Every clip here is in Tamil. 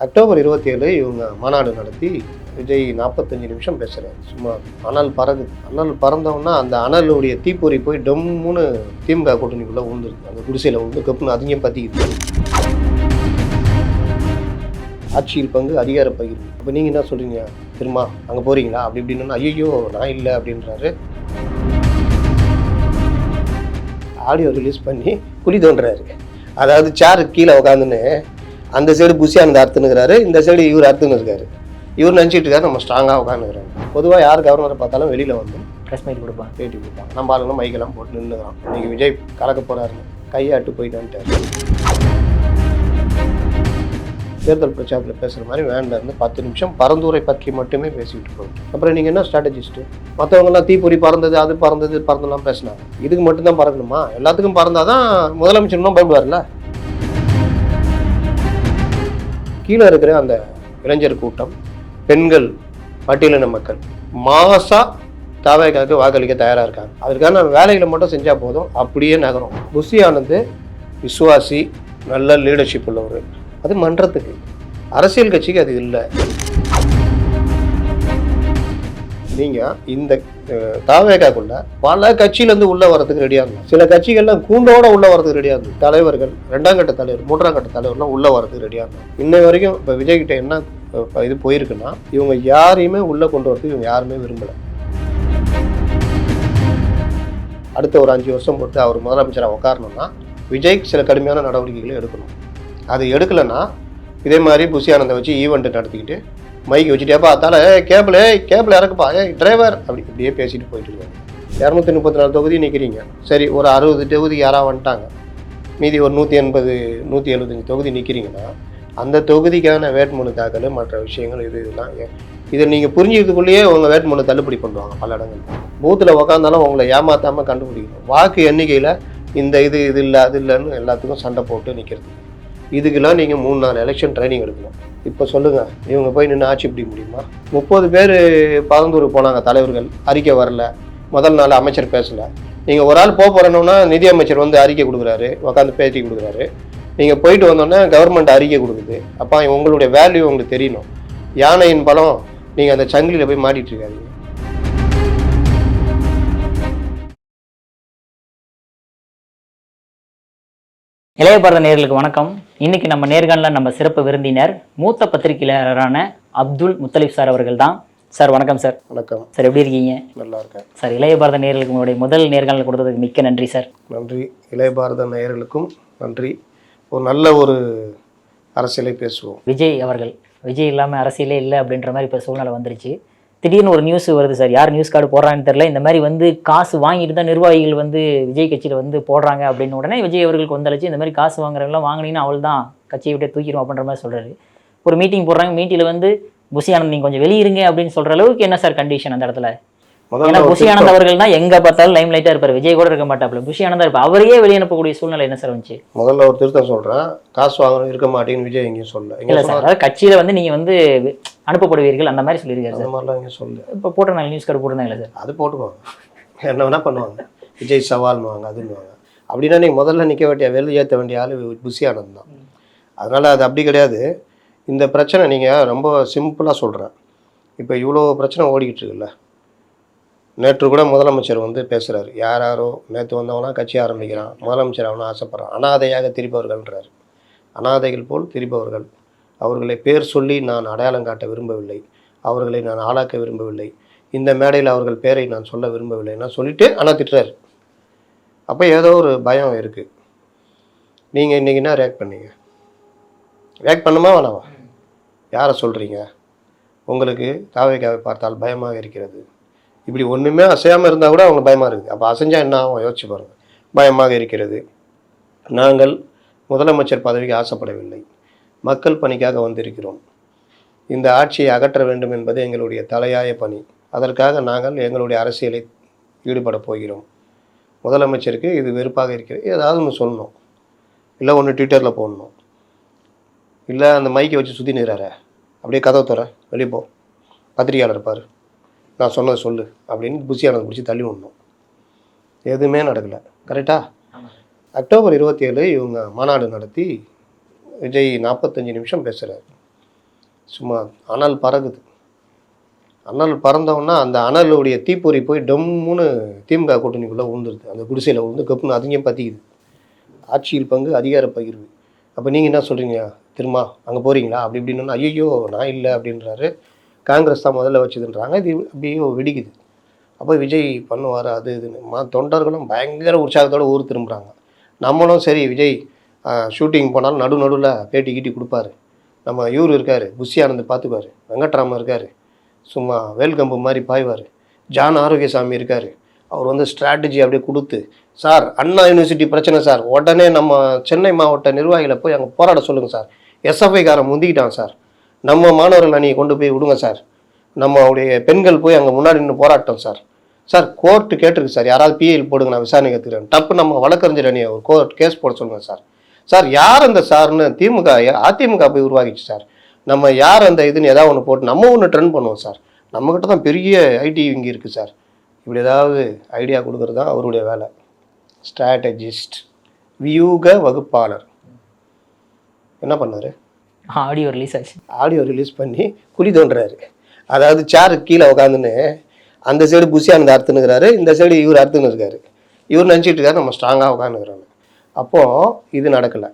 அக்டோபர் இருபத்தி ஏழு இவங்க மாநாடு நடத்தி விஜய் நாற்பத்தஞ்சு நிமிஷம் பேசுகிறேன் சும்மா அனல் பறகு அனல் பறந்தவொன்னா அந்த அனலுடைய தீப்பொறி போய் டம்முன்னு திமுக கூட்டணிக்குள்ளே உழுந்துருக்கு அந்த குடிசையில் உண்டு கப்புன்னு அதிகம் பற்றிக்கிட்டு ஆட்சியில் பங்கு அதிகார பகிர்வு. இப்போ நீங்கள் என்ன சொல்கிறீங்க திரும்ப அங்கே போகிறீங்களா அப்படி இப்படின்னா ஐயோ நான் இல்லை அப்படின்றாரு. ஆடியோ ரிலீஸ் பண்ணி குழி தோன்றாரு அதாவது சேரு கீழே உட்காந்துன்னு அந்த சைடு புஷியானந்த அறுத்துனுக்கிறாரு இந்த சைடு இவர் அறுத்துன்னு இருக்காரு இவர் நினச்சிட்டு இருக்காரு நம்ம ஸ்ட்ராங்காக உட்காந்துக்கிறாங்க பொதுவாக யார் கவர்னரை பார்த்தாலும் வெளியில் வந்து ப்ரெஸ் மீட் கொடுப்பாங்க. பேட்டி கொடுப்பாங்க. நம்ம ஆளுங்க மைக்கெல்லாம் போட்டு நின்றுக்கிறான் இன்னைக்கு விஜய் கலக்க போகிறாருன்னு கையாட்டு போயிட்டான்ட்டாரு தேர்தல் பிரச்சாரத்தில் பேசுகிற மாதிரி வேன்ல இருந்து பத்து நிமிஷம் பரந்துரை பற்றி மட்டுமே பேசிக்கிட்டு போயிட்டு அப்புறம் நீங்கள் என்ன ஸ்ட்ராட்டஜிஸ்ட்டு மற்றவங்கலாம் தீப்பொறி பறந்தது அது பறந்தது பறந்தெல்லாம் பேசினாங்க. இதுக்கு மட்டும்தான் பறக்கணுமா? எல்லாத்துக்கும் பறந்தாதான் முதலமைச்சர்னும் பயப்படுவார்ல கீழே இருக்கிற அந்த இளைஞர் கூட்டம் பெண்கள் பட்டியலின மக்கள் மாசா தாவேக்காக்கு வாக்களிக்க தயாராக இருக்காங்க. அதற்கான வேலைகளை மட்டும் செஞ்சால் போதும். அப்படியே நகரும். புஷி ஆனந்த் விசுவாசி நல்ல லீடர்ஷிப் உள்ளவர். அது மன்றத்துக்கு. அரசியல் கட்சிக்கு அது இல்லை. நீங்கள் இந்த தாவேகாக்குள்ள பல கட்சியிலேருந்து உள்ளே வரதுக்கு ரெடியாக இருந்தாங்க. சில கட்சிகள்லாம் கூண்டோட உள்ளே வரதுக்கு ரெடியாக இருந்தது. தலைவர்கள் ரெண்டாம் கட்ட தலைவர் மூன்றாம் கட்ட தலைவர்லாம் உள்ளே வரதுக்கு ரெடியாக இருந்தாங்க. இன்ன வரைக்கும் இப்போ விஜய் கிட்ட என்ன இது போயிருக்குன்னா இவங்க யாரையுமே உள்ளே கொண்டு வரதுக்கு இவங்க யாருமே விரும்பலை. அடுத்த ஒரு அஞ்சு வருஷம் பொறுத்து அவர் முதலமைச்சராக உட்காரணும்னா விஜய் சில கடுமையான நடவடிக்கைகளை எடுக்கணும். அது எடுக்கலைன்னா இதே மாதிரி புஷி ஆனந்தை வச்சு ஈவெண்ட்டு நடத்திக்கிட்டு மைக் வச்சுட்டே ஏப்பா அதால கேபிள் கேபிள் இறக்குப்பா. ஏ டிரைவர் அப்படி இப்படியே பேசிட்டு போயிட்டு இருக்காங்க இரநூத்தி முப்பத்தி நாலு தொகுதி நிற்கிறீங்க சரி ஒரு அறுபது தொகுதி யாராக வந்துட்டாங்க? மீதி ஒரு நூற்றி எண்பது நூற்றி எழுபத்தஞ்சு தொகுதி நிற்கிறீங்கன்னா அந்த தொகுதிக்கான வேட்புமனு தாக்கல் மற்ற விஷயங்கள் இது இதெல்லாம் இதை நீங்கள் புரிஞ்சுக்கிறதுக்குள்ளேயே உங்கள் வேட்புமனு தள்ளுபடி பண்ணுவாங்க பல இடங்கள் பூத்தில் உக்காந்தாலும் உங்களை ஏமாற்றாமல் கண்டுபிடிக்கணும். வாக்கு எண்ணிக்கையில் இந்த இது இது இல்லை அது இல்லைன்னு எல்லாத்துக்கும் சண்டை போட்டு நிற்கிறது இதுக்கெல்லாம் நீங்கள் மூணு நாலு எலெக்ஷன் ட்ரைனிங் எடுக்கணும். இப்போ சொல்லுங்கள் இவங்க போய் நின்று ஆட்சி பிடிக்க முடியுமா? முப்பது பேர் பரந்தூர் போனாங்க தலைவர்கள். அறிக்கை வரல. முதல் நாள் அமைச்சர் பேசலை. நீங்கள் ஒரு ஆள் போக போகிறோன்னா நிதி அமைச்சர் வந்து அறிக்கை கொடுக்குறாரு. உட்காந்து பேட்டி கொடுக்குறாரு. நீங்கள் போயிட்டு வந்தோடனே கவர்மெண்ட் அறிக்கை கொடுக்குது. அப்போ உங்களுடைய வேல்யூ உங்களுக்கு தெரியணும். யானையின் பலம் நீங்கள் அந்த சங்கிலியில் போய் மாட்டிட்டு இருக்காதீங்க. இளைய பாரத நேர்களுக்கு வணக்கம். இன்னைக்கு நம்ம நேர்காணல நம்ம சிறப்பு விருந்தினர் மூத்த பத்திரிகையாளரான அப்துல் முத்தலிப் சார் அவர்கள் தான் சார் வணக்கம் சார். வணக்கம். சார் எப்படி இருக்கீங்க? நல்லா இருக்கேன் சார் இளைய பாரத நேர்களுக்கு உங்களுடைய முதல் நேர்காணல் கொடுத்ததுக்கு மிக்க நன்றி சார். நன்றி. இளைய பாரத நேயர்களுக்கும் நன்றி. ஒரு நல்ல ஒரு அரசியலை பேசுவோம். விஜய் அவர்கள். விஜய் இல்லாமல் அரசியலே இல்லை அப்படின்ற மாதிரி இப்போ சூழ்நிலை வந்துருச்சு. திடீர்னு ஒரு நியூஸ் வருது சார். யார் நியூஸ் கார்டு போடுறான்னு தெரியல. இந்த மாதிரி வந்து காசு வாங்கிட்டு தான் நிர்வாகிகள் வந்து விஜய் கட்சியில் வந்து போடுறாங்க அப்படின்னு உடனே விஜய் அவர்களுக்கு வந்தழைச்சு இந்த மாதிரி காசு வாங்குறவங்களாம் வாங்கினீங்கன்னா அவள் தான் கட்சியை விட்டு தூக்கிடும் அப்படின்ற மாதிரி சொல்கிறாரு ஒரு மீட்டிங் போடுறாங்க. மீட்டிங்கில் வந்து புஷி ஆனந்த் நீங்கள் கொஞ்சம் வெளியிருங்க அப்படின்னு சொல்கிற அளவுக்கு என்ன சார் கண்டிஷன் அந்த இடத்துல? ஏன்னா புஷி ஆனந்த் அவர்கள் தான் எங்க பார்த்தாலும் லைம் லைட்டா இருப்பார். விஜய் கூட இருக்க மாட்டாப்ல புஷி ஆனந்தா இருப்பார் அவரையே வெளியே அனுப்பக்கூடிய சூழ்நிலை என்ன சார் வந்துச்சு? முதல்ல ஒரு திருத்தம் சொல்றேன். காசு வாங்கணும் இருக்க மாட்டேன்னு விஜய் எங்கேயும் சொல்ல இல்ல சார் அதாவது கட்சியில வந்து நீங்க வந்து அனுப்பப்படுவீர்கள் அந்த மாதிரி சொல்லியிருக்காரு சார். மாதிரிலாம் எங்கேயும் சொல்ல இப்போ போட்டிருந்தாங்க நியூஸ் கார்டு போட்டிருந்தாங்களே சார். அது போட்டுக்குவாங்க. என்ன வேணா பண்ணுவாங்க. விஜய் சவால்னுவாங்க அதுன்னுவாங்க. அப்படின்னா நீங்க முதல்ல நிற்க வேண்டிய வெளியே ஏற்ற வேண்டிய ஆள் புஷி ஆனந்த் தான். அதனால அது அப்படி கிடையாது. இந்த பிரச்சனை நீங்க ரொம்ப சிம்பிளா சொல்றேன். இப்போ இவ்வளோ பிரச்சனை ஓடிக்கிட்டு இருக்குல்ல. நேற்று கூட முதலமைச்சர் வந்து பேசுகிறார் யார் யாரோ நேற்று வந்தவனா கட்சி ஆரம்பிக்கிறான். முதலமைச்சர் அவனை ஆசைப்பட்றான். அனாதையாக திரிபவர்கள்ன்றார். அனாதைகள் போல் திரிபவர்கள். அவர்களை பேர் சொல்லி நான் அடையாளம் காட்ட விரும்பவில்லை. அவர்களை நான் ஆளாக்க விரும்பவில்லை. இந்த மேடையில் அவர்கள் பேரை நான் சொல்ல விரும்பவில்லை நான் சொல்லிட்டு ஆனால் திட்டுறாரு. அப்போ ஏதோ ஒரு பயம் இருக்குது நீங்கள் இன்றைக்கி என்ன ரியாக்ட் பண்ணீங்க? ரியாக்ட் பண்ணுமா வேணாமா? யாரை சொல்கிறீங்க உங்களுக்கு தாவைக்காவை பார்த்தால் பயமாக இருக்கிறது. இப்படி ஒன்றுமே அசையாமல் இருந்தால் கூட அவங்க பயமாக இருக்குது அப்போ அசைஞ்சால் என்ன ஆகும்? யோசிச்சு பாருங்கள் பயமாக இருக்கிறது. நாங்கள் முதலமைச்சர் பதவிக்கு ஆசைப்படவில்லை. மக்கள் பணிக்காக வந்திருக்கிறோம். இந்த ஆட்சியை அகற்ற வேண்டும் என்பது எங்களுடைய தலையாய பணி. அதற்காக நாங்கள் எங்களுடைய அரசியலை ஈடுபட போகிறோம். முதலமைச்சருக்கு இது வெறுப்பாக இருக்கிறது. ஏதாவது ஒன்று சொல்லணும். இல்லை ஒன்று ட்விட்டரில் போடணும். இல்லை அந்த மைக்கை வச்சு சுற்றி நிறார அப்படியே கதவை தர வெளியே போ. பத்திரிகையாளர் இருப்பார் நான் சொன்னதை சொல்லு அப்படின்னு புஷியானதை பிடிச்சி தள்ளி விடணும். எதுவுமே நடக்கலை. கரெக்டா? அக்டோபர் இருபத்தி ஏழு இவங்க மாநாடு நடத்தி விஜய் நாற்பத்தஞ்சு நிமிஷம் பேசுகிறார் சும்மா அனல் பறக்குது. அனல் பறந்தோன்னா அந்த அனலுடைய தீப்பொறி போய் டம்முன்னு திமுக கூட்டணிக்குள்ளே விழுந்துருது அந்த குடிசையில் விழுந்து கப்புன்னு அதிகம் பற்றிக்குது ஆட்சியில் பங்கு அதிகார பகிர்வு. அப்போ நீங்கள் என்ன சொல்கிறீங்க திரும்ப அங்கே போகிறீங்களா அப்படி இப்படின்னு ஐயோ நான் இல்லை அப்படின்றாரு. காங்கிரஸ் தான் முதல்ல வச்சுதுன்றாங்க. இது அப்படியே வெடிக்குது. அப்போ விஜய் பண்ணுவார் அது இதுன்னு. மா தொண்டர்களும் பயங்கர உற்சாகத்தோடு ஊர் திரும்புகிறாங்க நம்மளும் சரி விஜய் ஷூட்டிங் போனாலும் நடு நடுவில் பேட்டி கீட்டி கொடுப்பாரு. நம்ம இவர் இருக்கார் புஷி ஆனந்த் பார்த்துக்குவார் வெங்கட்ராமன் இருக்கார் சும்மா வேல்கம்பு மாதிரி பாய்வார். ஜான் ஆரோக்கியசாமி இருக்கார். அவர் வந்து ஸ்ட்ராட்டஜி அப்படியே கொடுத்து சார் அண்ணா யூனிவர்சிட்டி பிரச்சனை சார். உடனே நம்ம சென்னை மாவட்ட நிர்வாகிகளை போய் அங்கே போராட சொல்லுங்கள் சார். எஸ்எஃப்ஐ காரன் முந்திக்கிட்டான் சார். நம்ம மாணவர்கள் அணியை கொண்டு போய் விடுங்க சார். நம்மளுடைய பெண்கள் போய் அங்கே முன்னாடி நின்று போராட்டம் சார். சார் கோர்ட்டு கேட்டிருக்கு சார். யாராவது பிஎல் போடுங்க நான் விசாரணை கற்றுக்கிறேன் டப்பு நம்ம வழக்கறிஞர் அணியை ஒரு கோர்ட் கேஸ் போட சொல்லுங்கள் சார். சார் யார் அந்த சார்னு திமுக அதிமுக போய் உருவாக்கிச்சு சார். நம்ம யார் அந்த இதுன்னு ஏதாவது ஒன்று போட்டு நம்ம ஒன்று ட்ரெண்ட் பண்ணுவோம் சார். நம்மக்கிட்ட தான் பெரிய ஐடி இங்கே இருக்குது சார். இப்படி ஏதாவது ஐடியா கொடுக்குறது தான் அவருடைய வேலை. ஸ்ட்ராட்டஜிஸ்ட் வியூக வகுப்பாளர். என்ன பண்ணார்? ஆடியோ ரிலீஸ் ஆச்சு. ஆடியோ ரிலீஸ் பண்ணி குழி தோண்டுறாரு. அதாவது சேரு கீழே உட்காந்துன்னு அந்த சைடு புஷியானது அறுத்துனுக்கிறாரு இந்த சைடு இவர் அறுத்துன்னு இருக்காரு இவர் நினச்சிட்டு இருக்காரு நம்ம ஸ்ட்ராங்காக உட்காந்துக்கிறாங்க அப்போது இது நடக்கலை.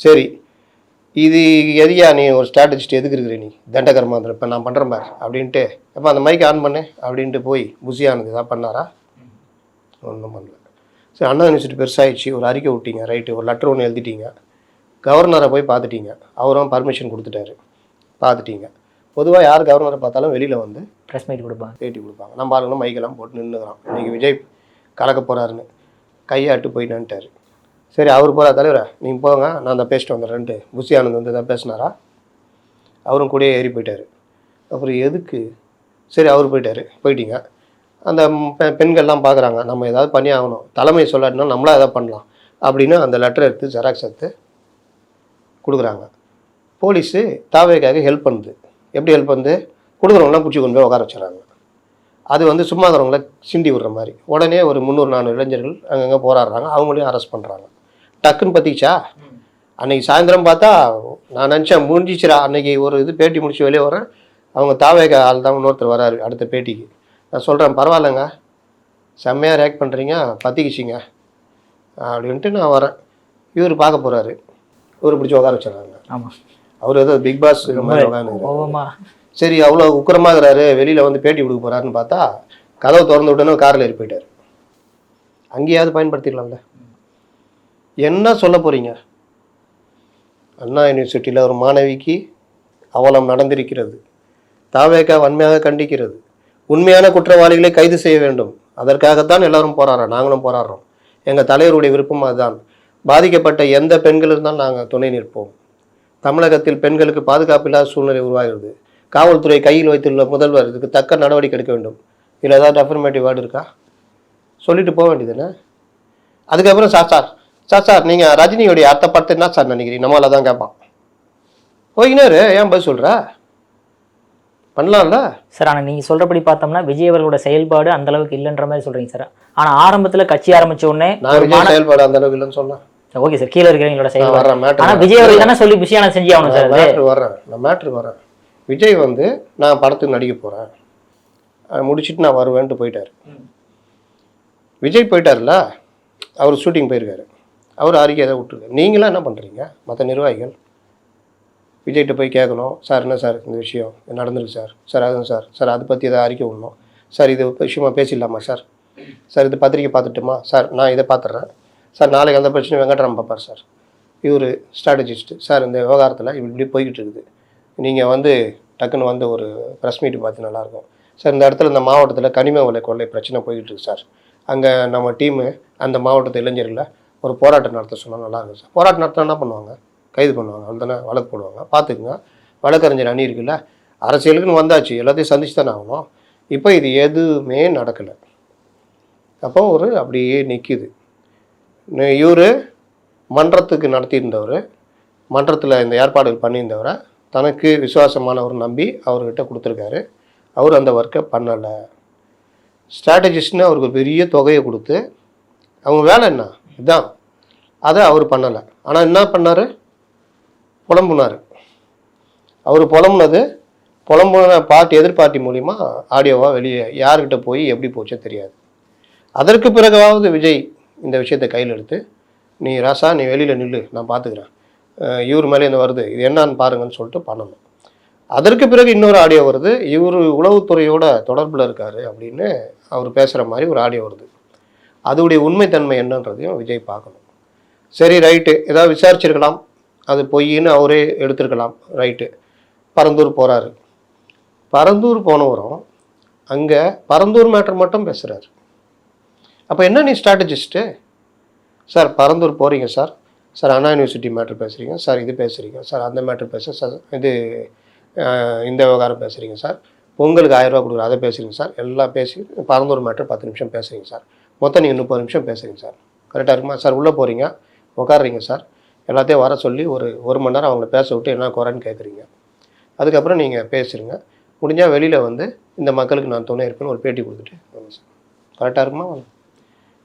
சரி இது எதையா நீ ஒரு ஸ்ட்ராட்டஜிஸ்ட் எதுக்கு இருக்கிற நீ? தண்டகர்மாந்திரம் இப்போ நான் பண்ணுறேன் பார் அப்படின்ட்டு எப்போ அந்த மைக் ஆன் பண்ணு அப்படின்ட்டு போய் புஷியானது இதாக பண்ணாரா? ஒன்றும் பண்ணல. சரி அண்ணா யூனிவர்சிட்டி பெருசாகிடுச்சு ஒரு அறிக்கை விட்டீங்க ரைட்டு ஒரு லெட்டர் ஒன்று எழுதிட்டீங்க. கவர்னரை போய் பார்த்துட்டீங்க. அவரும் பர்மிஷன் கொடுத்துட்டாரு. பார்த்துட்டீங்க. பொதுவாக யார் கவர்னரை பார்த்தாலும் வெளியில் வந்து ப்ரெஸ் மீட் கொடுப்பாங்க. பேட்டி கொடுப்பாங்க. நம்ம ஆளுங்களும் மைக்கெல்லாம் போட்டு நின்றுக்கிறோம் இன்றைக்கி விஜய் கலக்க போகிறாருன்னு கையாட்டு போய் நின்ட்டாரு சரி அவர் போகிறா தலைவரா நீங்கள் போங்க. நான் அந்த பேசிட்டு வந்துடுறேன்ட்டு புஷி ஆனந்த் வந்து தான் பேசினாரா? அவரும் கூடயே ஏறி போயிட்டார். அப்புறம் எதுக்கு? சரி அவர் போயிட்டாரு. போயிட்டீங்க. அந்த பெண்கள்லாம் பார்க்குறாங்க நம்ம ஏதாவது பண்ணி ஆகணும் தலைமை சொல்லாட்டினா நம்மளா எதாவது பண்ணலாம். அப்படின்னு அந்த லெட்டர் எடுத்து ஜெராக்ஸ் எடுத்து கொடுக்குறாங்க. போலீஸு தாவேக்காக ஹெல்ப் பண்ணுது. எப்படி ஹெல்ப் பண்ணுது? கொடுக்குறவங்களாம் பிடிச்சி கொண்டு போய் உட்கார வச்சுறாங்க அது வந்து சும்மா இருக்கிறவங்கள சிண்டி விடுற மாதிரி. உடனே ஒரு முந்நூறு நானூறு இளைஞர்கள் அங்கங்கே போராடுறாங்க. அவங்களையும் அரெஸ்ட் பண்ணுறாங்க டக்குன்னு பற்றிச்சா அன்னைக்கு சாயந்தரம் பார்த்தா நான் நினச்சேன் முடிஞ்சிச்சுரா அன்னைக்கு ஒரு இது பேட்டி முடிச்சு வெளியே வரேன் அவங்க தாவேக ஆள் தான் இன்னொருத்தர் வராரு அடுத்த பேட்டிக்கு. நான் சொல்கிறேன் பரவாயில்லைங்க. செம்மையாக ரியாக்ட் பண்ணுறீங்க பற்றிக்கிச்சிங்க அப்படின்ட்டு நான் வரேன். இவர் பார்க்க போகிறாரு இவர் பிடிச்சி உட்கார வச்சிடறாங்க. ஆமாம் அவர் ஏதோ பிக் பாஸ் சரி அவ்வளோ உக்கிரமாக இருக்கிறாரு வெளியில் வந்து பேட்டி கொடுக்க போகிறாருன்னு பார்த்தா கதவை திறந்து விட்டோன்னே காரில் ஏறி போயிட்டார். அங்கேயாவது பயன்படுத்திக்கலாம்ல என்ன சொல்ல போகிறீங்க அண்ணா யூனிவர்சிட்டியில் ஒரு மாணவிக்கு அவலம் நடந்திருக்கிறது. தாவேக்கா வன்மையாக கண்டிக்கிறது. உண்மையான குற்றவாளிகளை கைது செய்ய வேண்டும். அதற்காகத்தான் எல்லாரும் போராடுறோம். நாங்களும் போராடுறோம். எங்கள் தலைவருடைய விருப்பம் அதுதான். பாதிக்கப்பட்ட எந்த பெண்கள் இருந்தாலும் நாங்கள் துணை நிற்போம். தமிழகத்தில் பெண்களுக்கு பாதுகாப்பு இல்லாத சூழ்நிலை உருவாகிறது. காவல்துறை கையில் வைத்துள்ள முதல்வர் இதுக்கு தக்க நடவடிக்கை எடுக்க வேண்டும். இதில் ஏதாவது அஃபர்மேட்டிவ் வேர்டு இருக்கா? சொல்லிட்டு போக வேண்டியதுன்னு அதுக்கப்புறம் சார் சார் சார் சார் நீங்கள் ரஜினியோடைய அடுத்த படத்தை என்ன சார் நினைக்கிறீங்க? நம்மளால தான் கேட்பான். போய்கினாரு ஏன் பதில் சொல்கிற பண்ணலாம்ல? சார் ஆனால் நீங்கள் சொல்கிறபடி பார்த்தோம்னா விஜய் அவர்களோட செயல்பாடு அந்த அளவுக்கு இல்லைன்ற மாதிரி சொல்கிறீங்க சார். ஆனால் ஆரம்பத்தில் கட்சி ஆரம்பிச்ச உடனே நான் செயல்பாடு அந்த அளவுக்கு இல்லைன்னு சொன்னேன். ஓகே சார் கீழே இருக்கிறவங்களோட நான் செயல்பாடு ஆனால் விஜய் அவர்கள் தானே சொல்லி பிஸியான செஞ்சு ஆகணும் சார் மேட்ரு வர்றேன் நான் மேட்ரு வரேன் விஜய் வந்து நான் படத்துக்கு நடிக்க போகிறேன் முடிச்சிட்டு நான் வருவேன்ட்டு போயிட்டார். விஜய் போயிட்டார்ல அவர் ஷூட்டிங் போயிருக்காரு. அவர் அறிக்கை எதை விட்டுருக்காரு. நீங்களாம் என்ன பண்ணுறீங்க மற்ற நிர்வாகிகள்? விஜய்கிட்ட போய் கேட்கணும் சார் என்ன சார் இந்த விஷயம்? நடந்திருக்கு சார். சார் அதுவும் சார். சார் அதை பற்றி எதாவது அறிக்கை விடணும் சார் இது விஷயமா பேசிடலாமா சார்? சார் இது பத்திரிக்கை பார்த்துட்டுமா? சார் நான் இதை பார்த்துட்றேன். சார் நாளைக்கு அந்த பிரச்சனை வெங்கட்ராம் பார்ப்பார் சார். இவர் ஸ்ட்ராட்டஜிஸ்ட்டு சார் இந்த விவகாரத்தில் இப்படி இப்படி போய்கிட்டு இருக்குது நீங்கள் வந்து டக்குன்னு வந்து ஒரு ப்ரெஸ் மீட் பார்த்து நல்லாயிருக்கும். சார் இந்த இடத்துல இந்த மாவட்டத்தில் கனிம விலை கொள்ளை பிரச்சனை போய்கிட்டு இருக்கு சார். அங்கே நம்ம டீமு அந்த மாவட்டத்து இளைஞர்களை ஒரு போராட்டம் நடத்த சொன்னால் நல்லாயிருக்கும் சார். போராட்டம் நடத்தினா என்ன பண்ணுவாங்க? கைது பண்ணுவாங்க. அவள் தானே வழக்கு போடுவாங்க. பார்த்துக்குங்க. வழக்கறிஞர் அணி இருக்குல்ல அரசியலுக்குன்னு வந்தாச்சு. எல்லாத்தையும் சந்திச்சு தானே ஆகணும். இப்போ இது எதுவுமே நடக்கலை. அப்போ ஒரு அப்படியே நிற்கிது இவர் மன்றத்துக்கு நடத்தியிருந்தவர் மன்றத்தில் இந்த ஏற்பாடுகள் பண்ணியிருந்தவரை தனக்கு விசுவாசமானவர் நம்பி அவர்கிட்ட கொடுத்துருக்காரு. அவர் அந்த ஒர்க்கை பண்ணலை. ஸ்ட்ராட்டஜிஸ்ட்னு அவருக்கு ஒரு பெரிய தொகையை கொடுத்து அவங்க வேலை என்ன? இதுதான் அதை அவர் பண்ணலை. ஆனால் என்ன பண்ணார்? புலம்புனார். அவர் புலம்புனது புலம்புன பார்ட்டி எதிர் பார்ட்டி மூலிமா ஆடியோவாக வெளியே யார்கிட்ட போய் எப்படி போச்சோ தெரியாது. அதற்கு பிறகாவது விஜய் இந்த விஷயத்தை கையில் எடுத்து நீ ராசா நீ வெளியில் நில்லு நான் பார்த்துக்கிறேன் இவர் மேலே இந்த வருது. இது என்னன்னு பாருங்கன்னு சொல்லிட்டு பண்ணணும். அதற்கு பிறகு இன்னொரு ஆடியோ வருது. இவர் உளவுத்துறையோட தொடர்பில் இருக்கார் அப்படின்னு அவர் பேசுகிற மாதிரி ஒரு ஆடியோ வருது. அதோடைய உண்மைத்தன்மை என்னன்றதையும் விஜய் பார்க்கணும். சரி ரைட்டு. ஏதாவது விசாரிச்சிருக்கலாம். அது பொய்ன்னு அவரே எடுத்திருக்கலாம் ரைட்டு பரந்தூர் போகிறாரு பரந்தூர் போனவரும் அங்கே பரந்தூர் மேட்டர் மட்டும் பேசுகிறாரு அப்போ என்ன நீ ஸ்ட்ராட்டஜிஸ்ட்டு சார் பரந்தூர் போகிறீங்க sir. Sir Anna university matter பேசுகிறீங்க சார் இது பேசுகிறீங்க சார் அந்த மேட்ரு பேச சார் இது இந்த விவகாரம் பேசுகிறீங்க சார். பொங்கலுக்கு ஆயிரம் ரூபா கொடுக்குற அதை பேசுகிறீங்க சார். எல்லாம் பேசி பரந்தூர் மேட்ரு பத்து நிமிஷம் பேசுகிறீங்க சார். மொத்தம் நீங்கள் முப்பது நிமிஷம் பேசுகிறீங்க சார். கரெக்டாக இருக்குமா? சார் உள்ளே போகிறீங்க உட்காடுறீங்க சார். எல்லாத்தையும் வர சொல்லி ஒரு ஒரு மணி நேரம் அவங்கள பேச விட்டு என்ன குறைன்னு கேட்குறீங்க அதுக்கப்புறம் நீங்கள் பேசுகிறீங்க முடிஞ்சால் வெளியில் வந்து இந்த மக்களுக்கு நான் துணை இருப்பேன்னு ஒரு பேட்டி கொடுத்துட்டு கரெக்டாக இருக்குமா?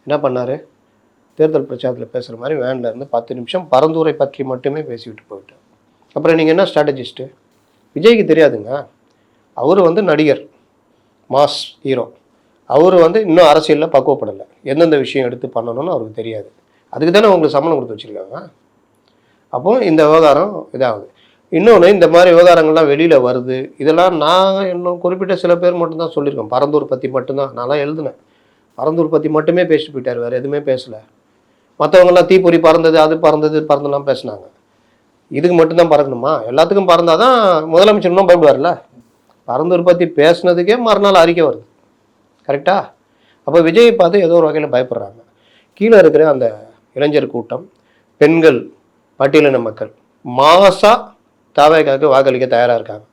என்ன பண்ணார்? தேர்தல் பிரச்சாரத்தில் பேசுகிற மாதிரி வேனில் இருந்து பத்து நிமிஷம் பரந்தூரை பற்றி மட்டுமே பேசிவிட்டு போயிட்டேன் அப்புறம் நீங்கள் என்ன ஸ்ட்ராட்டஜிஸ்ட்டு விஜய்க்கு தெரியாதுங்க. அவர் வந்து நடிகர் மாஸ் ஹீரோ அவர் வந்து இன்னும் அரசியலில் பக்குவப்படலை. எந்தெந்த விஷயம் எடுத்து பண்ணணும்னு அவருக்கு தெரியாது. அதுக்கு தானே உங்களுக்கு சம்பளம் கொடுத்து வச்சுருக்காங்க? அப்போ இந்த விவகாரம் இதாகுது. இன்னொன்று இந்த மாதிரி விவகாரங்கள்லாம் வெளியில் வருது. இதெல்லாம் நான் இன்னும் குறிப்பிட்ட சில பேர் மட்டும்தான் சொல்லியிருக்கேன் பரந்தூர் பற்றி மட்டும்தான். நான்லாம் எழுதினேன். பரந்தூர் பற்றி மட்டுமே பேசிட்டு போயிட்டார். வேறு எதுவுமே பேசலை. மற்றவங்கெல்லாம் தீப்பொறி பறந்தது அது பறந்தது பறந்துலாம் பேசினாங்க. பேசுனாங்க இதுக்கு மட்டும்தான் பறக்கணுமா? எல்லாத்துக்கும் பறந்தால் தான் முதலமைச்சர் இன்னும் பயப்படுவார்ல? பரந்தூர் பற்றி பேசுனதுக்கே மறுநாள் அறிக்கை வருது. கரெக்டா? அப்போ விஜயை பார்த்து ஏதோ ஒரு வகையில் பயப்படுறாங்க. கீழே இருக்கிற அந்த இளைஞர் கூட்டம் பெண்கள் பட்டியலின மக்கள். மாசா தாவேக்காக்கு வாக்களிக்க தயாராக இருக்காங்க.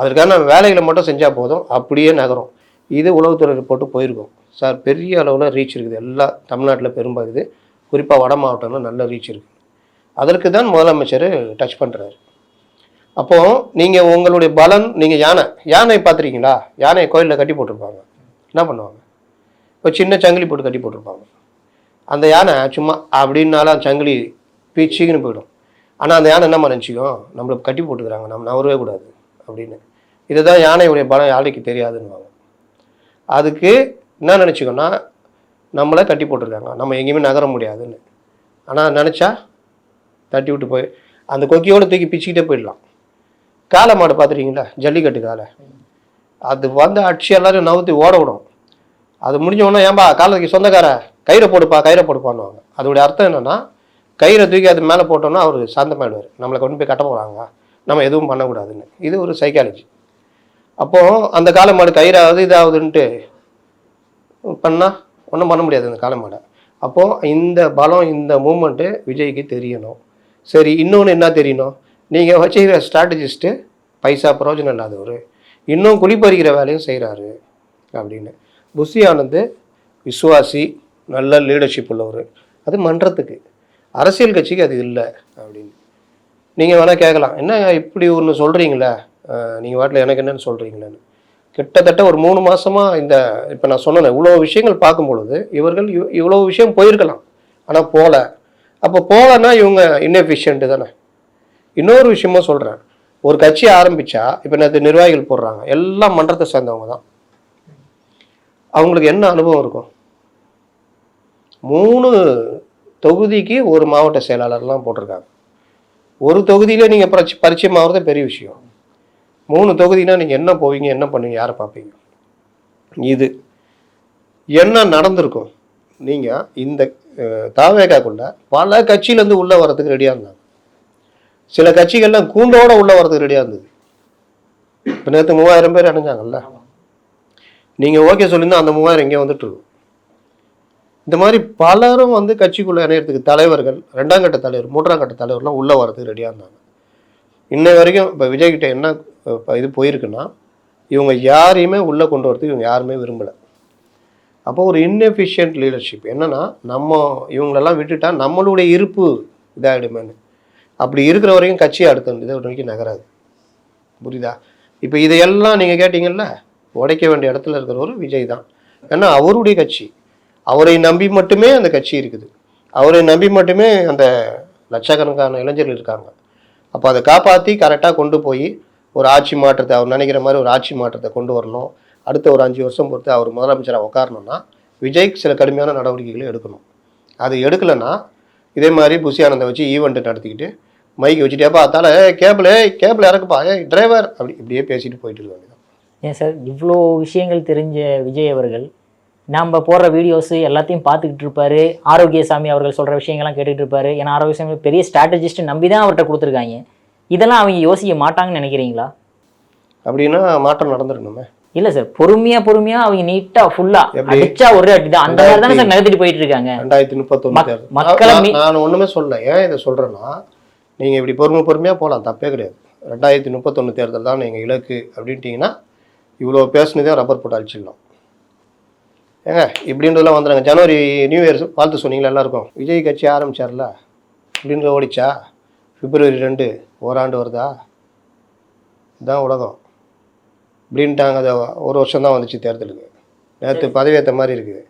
அதற்கான வேலைகளை மட்டும் செஞ்சால் போதும் அப்படியே நகரும். இது உளவுத்துறை ரிப்போர்ட்டு போயிருக்கும். சார் பெரிய அளவில் ரீச் இருக்குது. எல்லா தமிழ்நாட்டில் பெரும்பாகுது குறிப்பாக வட மாவட்டங்களில் நல்ல ரீச் இருக்குது அதற்கு தான் முதலமைச்சர் டச் பண்ணுறாரு அப்போது நீங்கள் உங்களுடைய பலன் நீங்கள் யானை யானை பார்த்துருக்கீங்களா? யானையை கோயிலில் கட்டி போட்டிருப்பாங்க. என்ன பண்ணுவாங்க? இப்போ சின்ன சங்கிலி போட்டு கட்டி போட்டிருப்பாங்க. அந்த யானை சும்மா அப்படின்னாலும் அந்த சங்கிலி பீச்சிக்கின்னு போயிடும். ஆனால் அந்த யானை என்ன நினச்சிக்கும் நம்மளை கட்டி போட்டுக்கிறாங்க. நம்ம நவரவே கூடாது அப்படின்னு. இதுதான் யானையுடைய பலம் யானைக்கு தெரியாதுன்னுவாங்க. அதுக்கு என்ன நினச்சிக்கோன்னா நம்மளை கட்டி போட்டிருக்காங்க. நம்ம எங்கேயுமே நகர முடியாதுன்னு. ஆனால் நினச்சா தட்டி விட்டு போய் அந்த கொக்கியோடு தூக்கி பிச்சுக்கிட்டே போயிடலாம். காளை மாடு பார்த்துருக்கீங்களா? ஜல்லிக்கட்டு காலை அது வந்து அடிச்சு எல்லாரும் நவுத்தி ஓட விடும். அது முடிஞ்ச உடனே ஏன்பா காலைக்கு சொந்தக்கார கயிறை போடுப்பா கயிறை போடுப்பான்னுவாங்க. அதோடைய அர்த்தம் என்னென்னா கயிறை தூக்கி அது மேலே போட்டோம்னா அவர் சாந்தமாயிடுவார். நம்மளை கொண்டு போய் கட்ட போகிறாங்க நம்ம எதுவும் பண்ணக்கூடாதுன்னு. இது ஒரு சைக்காலஜி அப்போது அந்த காளை மாடு கயிறாவது இதாகுதுன்ட்டு பண்ணால் ஒன்றும் பண்ண முடியாது அந்த காளை மாடை. அப்போது இந்த பலம் இந்த மூமெண்ட்டு விஜய்க்கு தெரியணும். சரி இன்னொன்று என்ன தெரியணும்? நீங்கள் வச்சுக்கிற ஸ்ட்ராட்டஜிஸ்ட்டு பைசா பிரயோஜனம் இல்லாதவர். இன்னும் குளிப்பறிக்கிற வேலையும் செய்கிறாரு அப்படின்னு. புஷி ஆனந்த் விசுவாசி நல்ல லீடர்ஷிப் உள்ளவர். அது மன்றத்துக்கு. அரசியல் கட்சிக்கு அது இல்லை அப்படின்னு. நீங்கள் வேணால் கேட்கலாம். என்ன இப்படி ஒன்று சொல்கிறீங்களே நீங்கள் வாட்டில் எனக்கு என்னன்னு சொல்கிறீங்களேன்னு கிட்டத்தட்ட ஒரு மூணு மாதமாக இந்த இப்போ நான் சொன்னேன் இவ்வளோ விஷயங்கள் பார்க்கும் பொழுது இவர்கள் இவ்- இவ்வளோ விஷயம் போயிருக்கலாம். ஆனால் போகல அப்போ போகலன்னா இவங்க இன்னெஃபிஷியன்ட்டு தானே. இன்னொரு விஷயமும் சொல்கிறேன் ஒரு கட்சி ஆரம்பித்தா இப்போ நேற்று நிர்வாகிகள் போடுறாங்க. எல்லாம் மன்றத்தை சேர்ந்தவங்க தான். அவங்களுக்கு என்ன அனுபவம் இருக்கும்? மூணு தொகுதிக்கு ஒரு மாவட்ட செயலாளர்லாம் போட்டிருக்காங்க. ஒரு தொகுதியில் நீங்கள் பரிச்சு பரிச்சயம் ஆகிறது பெரிய விஷயம். மூணு தொகுதினா நீங்கள் என்ன போவீங்க என்ன பண்ணுவீங்க யாரை பார்ப்பீங்க? இது என்ன நடந்திருக்கும்? நீங்கள் இந்த தாவேகாக்குள்ள பல கட்சியிலேருந்து உள்ளே வர்றதுக்கு ரெடியாக இருந்தாங்க. சில கட்சிகள்லாம் கூண்டோட உள்ளே வர்றதுக்கு ரெடியாக இருந்தது. இப்போ நேற்று மூவாயிரம் பேர் அடைஞ்சாங்கல்ல நீங்கள் ஓகே சொல்லியிருந்தால் அந்த மூவாயிரம் இங்கே வந்துட்டு இருக்கும். இந்த மாதிரி பலரும் வந்து கட்சிக்குள்ளே இணையத்துக்கு தலைவர்கள் ரெண்டாம் கட்ட தலைவர் மூன்றாம் கட்ட தலைவர்லாம் உள்ளே வரதுக்கு ரெடியாக இருந்தாங்க. இன்ன வரைக்கும் இப்போ விஜய்கிட்ட என்ன இப்போ இது போயிருக்குன்னா இவங்க யாரையுமே உள்ளே கொண்டு வரதுக்கு இவங்க யாருமே விரும்பலை. அப்போ ஒரு இன்எஃபிஷியன்ட் லீடர்ஷிப் என்னன்னா நம்ம இவங்களெல்லாம் விட்டுட்டா நம்மளுடைய இருப்பு இதாகிடுமேன்னு அப்படி இருக்கிற வரைக்கும் கட்சி அடுத்த இதை நோக்கி நகராது. புரியுதா? இப்போ இதையெல்லாம் நீங்கள் கேட்டிங்கல்ல உடைக்க வேண்டிய இடத்துல இருக்கிறவர் விஜய் தான். ஏன்னா அவருடைய கட்சி அவரை நம்பி மட்டுமே அந்த கட்சி இருக்குது. அவரை நம்பி மட்டுமே அந்த லட்சக்கணக்கான இளைஞர்கள் இருக்காங்க. அப்போ அதை காப்பாற்றி கரெக்டாக கொண்டு போய் ஒரு ஆட்சி மாற்றத்தை அவர் நினைக்கிற மாதிரி ஒரு ஆட்சி மாற்றத்தை கொண்டு வரணும். அடுத்த ஒரு அஞ்சு வருஷம் பொறுத்து அவர் முதலமைச்சராக உட்காரணும்னா விஜய் சில கடுமையான நடவடிக்கைகளை எடுக்கணும். அது எடுக்கலைன்னா இதே மாதிரி புஷி ஆனந்தை வச்சு ஈவெண்ட்டு நடத்திக்கிட்டு மைக் வச்சுட்டே ஏப்பா ஏ கேபிள் கேபிள் இறக்குப்பா ஏ டிரைவர் அப்படி இப்படியே பேசிட்டு போயிட்டு இருக்காங்க ஏன் சார் இவ்வளோ விஷயங்கள் தெரிஞ்ச விஜய் அவர்கள் நம்ம போடுற வீடியோஸ் எல்லாத்தையும் பார்த்துக்கிட்டு இருப்பாரு. ஆரோக்கியசாமி அவர்கள் சொல்கிற விஷயங்கள்லாம் கேட்டுட்டு இருப்பாரு. ஏன்னா ஆரோக்கியசாமி பெரிய ஸ்ட்ராட்டஜிஸ்ட் நம்பி தான் அவர்கிட்ட கொடுத்துருக்காங்க. இதெல்லாம் அவங்க யோசிக்க மாட்டாங்கன்னு நினைக்கிறீங்களா? அப்படின்னா மாற்றம் நடந்துடணுமே. இல்லை சார் பொறுமையாக பொறுமையாக அவங்க நீட்டாக ஃபுல்லாக? அடிச்சா ஒரே அடி தான். அந்த மாதிரி தானே சார் நடத்திட்டு போயிட்டு இருக்காங்க. ரெண்டாயிரத்தி தேர்தல். மக்களை நான் ஒன்றுமே சொல்லல. ஏன் இதை சொல்கிறேன்னா நீங்கள் இப்படி பொறுமை பொறுமையாக போகலாம் தப்பே கிடையாது. ரெண்டாயிரத்தி முப்பத்தொன்று தேர்தல் தான் நீங்கள் இலக்கு அப்படின்ட்டிங்கன்னா இவ்வளோ பேசுனதே ரப்பர் போட்டு அழிச்சிடலாம் ஏங்க இப்படின்றதெல்லாம் வந்துடுங்க ஜனவரி நியூ இயர் வாழ்த்து சொன்னீங்களா எல்லாருக்கும்? விஜய் கட்சி ஆரம்பிச்சார்ல? இப்படின்ற ஓடிச்சா பிப்ரவரி ரெண்டு ஓராண்டு வருதா? இதுதான் உலகம். இப்படின்ட்டாங்க அது ஒரு வருஷம் தான் வந்துச்சு தேர்தலுக்கு. நேற்று பதவியேற்ற மாதிரி இருக்குது.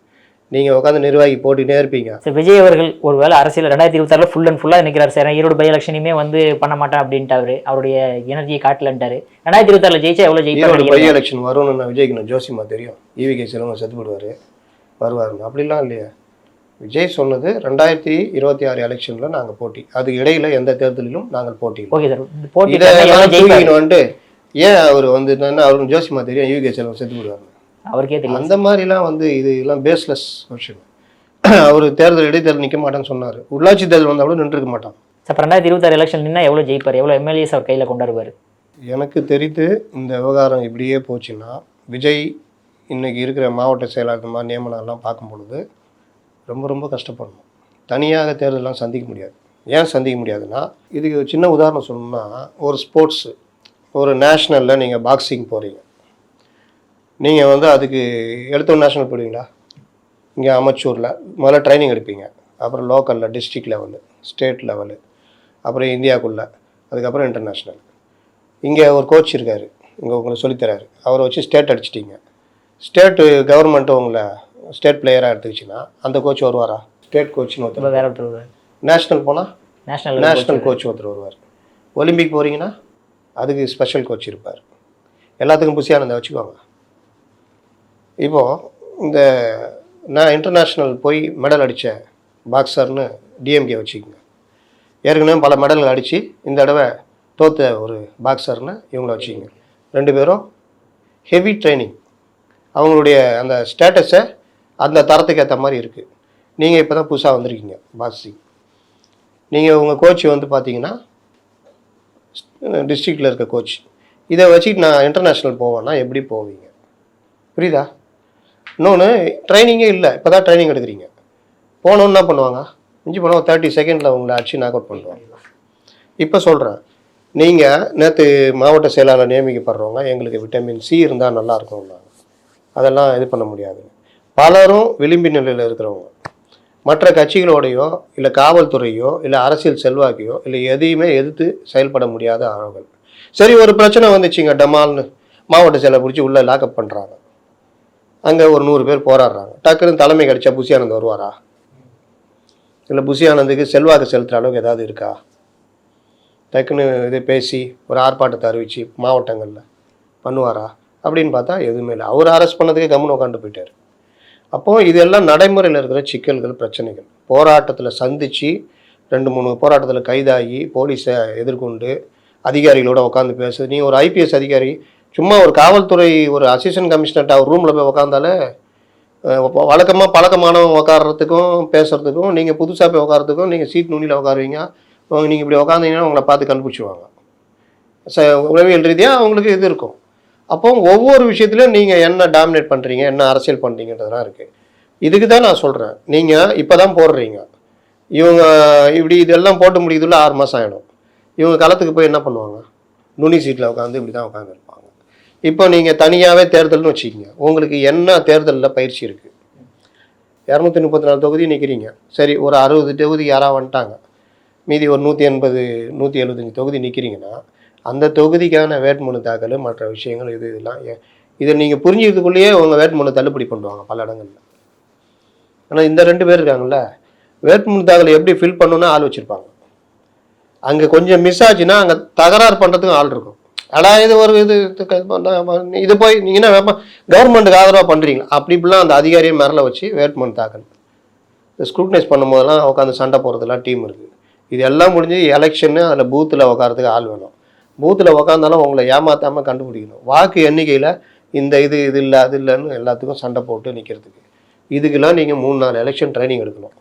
நீங்கள் உட்காந்து நிர்வாகி போட்டுக்கிட்டே இருப்பீங்க. சார் விஜய் அவர்கள் ஒருவேளை அரசியல் ரெண்டாயிரத்தி இருபத்தாறுல ஃபுல் அண்ட் ஃபுல்லாக நிற்கிறார் சார். ஈரோடு பை எலெக்ஷனையுமே வந்து பண்ண மாட்டேன் அப்படின்ட்டாரு. அவருடைய எனர்ஜியை காட்டலன்ட்டாரு. ரெண்டாயிரத்தி இருபத்தாறுல ஜெயிச்சா எவ்வளோ ஈரோடு பை எலெக்ஷன் வரும்னு நான் விஜய்க்கு நான் ஜோசியமா தெரியும். ஈவிகே செல்வம் செத்து போடுவார் வருவாருன்னு அப்படிலாம் இல்லையா. விஜய் சொன்னது ரெண்டாயிரத்தி இருபத்தி ஆறு எலெக்ஷனில் நாங்கள் போட்டி. அதுக்கு இடையில எந்த தேர்தலிலும் நாங்கள் போட்டியில்லை ஓகே சார் போட்டி வந்துட்டு ஏன் அவர் வந்து என்ன அவருக்கு ஜோசியமா தெரியும் ஈவிகே செல்வம் செத்து போடுவார் அவருக்கே தெரியும். அந்த மாதிரிலாம் வந்து இது எல்லாம் பேஸ்லெஸ் கொஷின் அவர் தேர்தல் இடைத்தேர்தல் நிற்க மாட்டேன்னு சொன்னார். உள்ளாட்சி தேர்தல் வந்தால் கூட நின்றுக்க மாட்டான். சார் ரெண்டாயிரத்தி இருபத்தாறு எலெக்ஷன் நின்னா எவ்வளோ ஜெயிப்பார்? எவ்வளோ எம்எல்ஏஸ் அவர் கையில் கொண்டாடுவார்? எனக்கு தெரிந்து இந்த விவகாரம் இப்படியே போச்சுன்னா விஜய் இன்னைக்கு இருக்கிற மாவட்ட செயலாளர் மாதிரி நியமனம்லாம் பார்க்கும் பொழுது ரொம்ப ரொம்ப கஷ்டப்படணும். தனியாக தேர்தலாம் சந்திக்க முடியாது. ஏன் சந்திக்க முடியாதுன்னா இதுக்கு சின்ன உதாரணம் சொல்லணும்னா ஒரு ஸ்போர்ட்ஸு ஒரு நேஷ்னலில் நீங்கள் பாக்ஸிங் போகிறீங்க நீங்கள் வந்து அதுக்கு எடுத்த நேஷ்னல் போடுவீங்களா? இங்கே அமச்சூரில். முதல்ல ட்ரைனிங் எடுப்பீங்க. அப்புறம் லோக்கலில் டிஸ்ட்ரிக்ட் லெவலு ஸ்டேட் லெவலு அப்புறம் இந்தியாவுக்குள்ளே அதுக்கப்புறம் இன்டர்நேஷ்னல் இங்கே ஒரு கோச் இருக்கார். இங்கே உங்களுக்கு சொல்லித்தராரு. அவரை வச்சு ஸ்டேட் அடிச்சிட்டிங்க. ஸ்டேட்டு கவர்மெண்ட்டு உங்களை ஸ்டேட் பிளேயராக எடுத்துக்கிச்சின்னா அந்த கோச் வருவாரா? ஸ்டேட் கோச்னு ஒருத்தர் வேற ஒருத்தர் நேஷ்னல் போனால் நேஷனல் நேஷ்னல் கோச் ஒருத்தர் வருவார். ஒலிம்பிக் போகிறீங்கன்னா அதுக்கு ஸ்பெஷல் கோச் இருப்பார். எல்லாத்துக்கும் புசியானந்த வச்சுக்கோங்க. இப்போது இந்த நான் இன்டர்நேஷ்னல் போய் மெடல் அடித்த பாக்ஸர்னு டிஎம்கே வச்சுக்கோங்க. ஏற்கனவே பல மெடல்கள் அடித்து இந்த தடவை தோத்த ஒரு பாக்ஸர்னு இவங்கள வச்சுக்கோங்க. ரெண்டு பேரும் ஹெவி ட்ரைனிங் அவங்களுடைய அந்த ஸ்டேட்டஸை அந்த தரத்துக்கு ஏற்ற மாதிரி இருக்குது நீங்கள் இப்போ தான் புதுசாக வந்திருக்கீங்க பாக்ஸிங் நீங்கள் உங்கள் கோச் வந்து பார்த்தீங்கன்னா டிஸ்ட்ரிக்டில் இருக்க கோச் இதை வச்சுட்டு நான் இன்டர்நேஷ்னல் போவேன்னா எப்படி போவீங்க? புரியுதா? இன்னொன்று ட்ரைனிங்கே இல்லை. இப்போ தான் ட்ரைனிங் எடுக்கிறீங்க. போனோன்னு என்ன பண்ணுவாங்க? மிஞ்சி போனால் தேர்ட்டி செகண்டில் உங்களை அடிச்சு நாக் அவுட் பண்ணுவாங்க இப்போ சொல்கிறேன் நீங்கள் நேற்று மாவட்ட செயலாளர் நியமிக்கப்படுறவங்க எங்களுக்கு விட்டமின் சி இருந்தால் நல்லா இருக்கும்னாங்க அதெல்லாம் இது பண்ண முடியாது. பலரும் விளிம்பி நிலையில் இருக்கிறவங்க. மற்ற கட்சிகளோடையோ இல்லை காவல்துறையோ இல்லை அரசியல் செல்வாக்கையோ இல்லை எதையுமே எதிர்த்து செயல்பட முடியாத ஆளுகள் சரி ஒரு பிரச்சனை வந்துச்சுங்க. டமால்னு மாவட்ட செயலை பிடிச்சி உள்ளே லாக்அப் பண்ணுறாங்க அங்கே ஒரு நூறு பேர் போராடுறாங்க. டக்குன்னு தலைமை கிடைச்சா புசியானந்த் வருவாரா? இல்லை புசியானந்துக்கு செல்வாக்கு செலுத்துகிற அளவுக்கு ஏதாவது இருக்கா? டக்குன்னு இது பேசி ஒரு ஆர்ப்பாட்டத்தை அறிவித்து மாவட்டங்களில் பண்ணுவாரா? அப்படின்னு பார்த்தா எதுவுமே இல்லை. அவர் அரெஸ்ட் பண்ணதுக்கே கம்முன்னு உட்காந்து போயிட்டார். அப்போது இதெல்லாம் நடைமுறையில் இருக்கிற சிக்கல்கள் பிரச்சனைகள். போராட்டத்தில் சந்தித்து ரெண்டு மூணு போராட்டத்தில் கைதாகி போலீஸை எதிர்கொண்டு அதிகாரிகளோட உட்காந்து பேசு நீ ஒரு ஐபிஎஸ் அதிகாரி சும்மா ஒரு காவல்துறை ஒரு அசிஸ்டன்ட் கமிஷனர் அவர் ரூமில் போய் உக்காந்தாலே வழக்கமாக பழக்கமானவங்க உட்கார்றதுக்கும் பேசுகிறதுக்கும் நீங்கள் புதுசாக போய் உட்காரத்துக்கும் நீங்கள் சீட் நுனியில் உட்காருவீங்க நீங்கள் இப்படி உட்காந்தீங்கன்னா உங்களை பார்த்து கண்டுபிடிச்சிடுவாங்க ச உளவியல் ரீதியாக அவங்களுக்கு இது இருக்கும். அப்போ ஒவ்வொரு விஷயத்துலையும் நீங்கள் என்ன டாமினேட் பண்ணுறீங்க என்ன அரசியல் பண்ணுறீங்கன்றதுலாம் இருக்குது இதுக்கு தான் நான் சொல்கிறேன் நீங்கள் இப்போ தான் போடுறீங்க. இவங்க இப்படி இதெல்லாம் போட்டு முடியுதுல ஆறு மாதம் ஆகிடும் இவங்க களத்துக்கு போய் என்ன பண்ணுவாங்க? நுனி சீட்டில் உட்காந்து இப்படி தான் உட்காந்துருப்பாங்க இப்போ நீங்கள் தனியாகவே தேர்தல்னு வச்சுக்கிங்க. உங்களுக்கு என்ன தேர்தலில் பயிற்சி இருக்குது இரநூத்தி முப்பத்தி நாலு தொகுதி நிற்கிறீங்க சரி ஒரு அறுபது தொகுதி யாராக வந்துட்டாங்க. மீதி ஒரு நூற்றி எண்பது நூற்றி எழுபத்தஞ்சு தொகுதி நிற்கிறீங்கன்னா அந்த தொகுதிக்கான வேட்புமனு தாக்கல் மற்ற விஷயங்கள் இது இதெல்லாம் ஏ- இதை நீங்கள் புரிஞ்சுக்கிறதுக்குள்ளேயே உங்கள் வேட்புமனு தள்ளுபடி பண்ணுவாங்க பல இடங்களில். ஆனால் இந்த ரெண்டு பேர் இருக்காங்கல்ல வேட்புமனு தாக்கல் எப்படி ஃபில் பண்ணணும்னு ஆள் வச்சுருப்பாங்க. அங்கே கொஞ்சம் மிஸ் ஆச்சுன்னா அங்கே தகராறு பண்ணுறதுக்கும் ஆள் இருக்கும். ஆனால் இது ஒரு இது இது இது போய் நீங்கள் என்ன கவர்மெண்ட்டுக்கு ஆதரவாக பண்ணுறீங்களா அப்படி இப்படிலாம் அந்த அதிகாரியை மேலே வச்சு வேட்புமனு தாக்கணும். இந்த ஸ்க்ரூட்னைஸ் பண்ணும்போதெல்லாம் உட்காந்து சண்டை போகிறதுலாம் டீம் இருக்குது இது எல்லாம் முடிஞ்சு எலெக்ஷன்னு அதில் பூத்தில் உட்காரத்துக்கு ஆள் வேணும். பூத்தில் உட்காந்தாலும் உங்களை ஏமாற்றாமல் கண்டுபிடிக்கணும். வாக்கு எண்ணிக்கையில் இந்த இது இது இல்லை அது இல்லைன்னு எல்லாத்துக்கும் சண்டை போட்டு நிற்கிறதுக்கு இதுக்கெல்லாம் நீங்கள் மூணு நாலு எலெக்ஷன் ட்ரைனிங் எடுக்கணும்.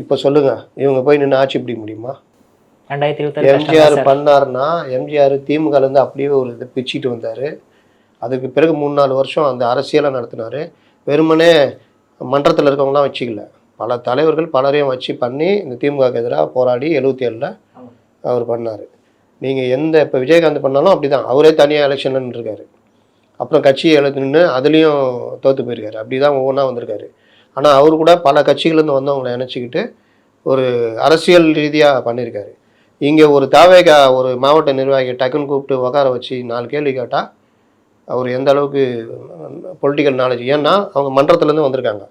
இப்போ சொல்லுங்கள் இவங்க போய் நின்று ஆட்சி பிடிக்க முடியுமா? ரெண்டாயிரத்தி எம்ஜிஆர் பண்ணாருன்னா எம்ஜிஆர் திமுகலேருந்து அப்படியே ஒரு இதை பிச்சுட்டு வந்தார். அதுக்கு பிறகு மூணு நாலு வருஷம் அந்த அரசியலை நடத்தினார். வெறுமனே மன்றத்தில் இருக்கவங்களாம் வச்சுக்கல. பல தலைவர்கள் பலரையும் வச்சு பண்ணி இந்த திமுகவுக்கு எதிராக போராடி எழுபத்தி ஏழில் அவர் பண்ணார். நீங்கள் எந்த இப்போ விஜயகாந்த் பண்ணாலும் அப்படி தான் அவரே தனியாக எலெக்ஷனில் இருக்காரு அப்புறம் கட்சியை நின்று அதுலேயும் தோற்று போயிருக்காரு. அப்படி தான் ஒவ்வொன்றா வந்திருக்காரு. ஆனால் அவர் கூட பல கட்சிகள்லேருந்து வந்தவங்களை இணைச்சிக்கிட்டு ஒரு அரசியல் ரீதியாக பண்ணியிருக்காரு இங்கே ஒரு தாவேகா ஒரு மாவட்ட நிர்வாகி டக்குன்னு கூப்பிட்டு உட்கார வச்சு நாலு கேள்வி கேட்டால் அவர் எந்த அளவுக்கு பொலிட்டிக்கல் நாலேஜ் ஏன்னா அவங்க மன்றத்துலேருந்து வந்திருக்காங்க.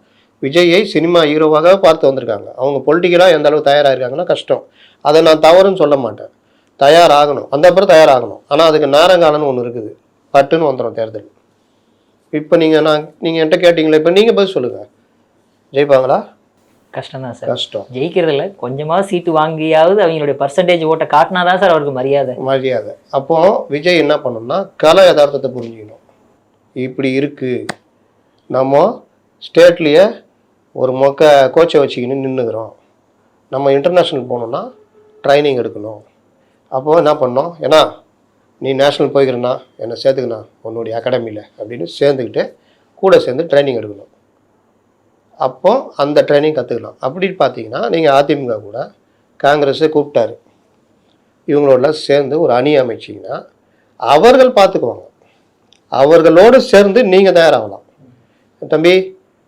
விஜயை சினிமா ஹீரோவாக பார்த்து வந்திருக்காங்க. அவங்க பொலிட்டிக்கலாக எந்த அளவுக்கு தயாராக இருக்காங்கன்னா கஷ்டம். அதை நான் தவறுன்னு சொல்ல மாட்டேன். தயாராகணும். அந்த அப்புறம் தயாராகணும். ஆனால் அதுக்கு நேரங்காலம்னு ஒன்று இருக்குது. பட்டுன்னு வந்துடும் தேர்தல். இப்போ நீங்கள் நான் நீங்கள் என்கிட்ட கேட்டிங்களே இப்போ நீங்கள் பதில் சொல்லுங்கள் ஜெயிப்பாங்களா? கஷ்டம் தான் சார். கஷ்டம். ஜெயிக்கிறது இல்ல கொஞ்சமாவது சீட்டு வாங்கியாவது அவங்களுடைய பர்சன்டேஜ் ஓட்டை காட்டினா தான் சார் அவருக்கு மரியாதை. மரியாதை. அப்போ விஜய் என்ன பண்ணணும்னா கலை யதார்த்தத்தை புரிஞ்சுக்கணும். இப்படி இருக்கு. நம்ம ஸ்டேட்லேயே ஒரு மொக்க கோச்சை வச்சுக்கின்னு நின்றுக்கிறோம் நம்ம இன்டர்நேஷ்னல் போகணுன்னா ட்ரைனிங் எடுக்கணும். அப்போது என்ன பண்ணோம்? ஏன்னா நீ நேஷ்னல் போய்க்கிறனா என்னை சேர்த்துக்கணா உன்னுடைய அகாடமியில் அப்படின்னு சேர்ந்துக்கிட்டு கூட சேர்ந்து ட்ரைனிங் எடுக்கணும். அப்போ அந்த ட்ரைனிங் கற்றுக்கலாம் அப்படின்னு பார்த்தீங்கன்னா நீங்கள் அதிமுக கூட காங்கிரஸை கூப்பிட்டாரு. இவங்களோட சேர்ந்து ஒரு அணி அமைச்சிங்கன்னா அவர்கள் பார்த்துக்குவாங்க அவர்களோடு சேர்ந்து நீங்கள் தயாராகலாம். தம்பி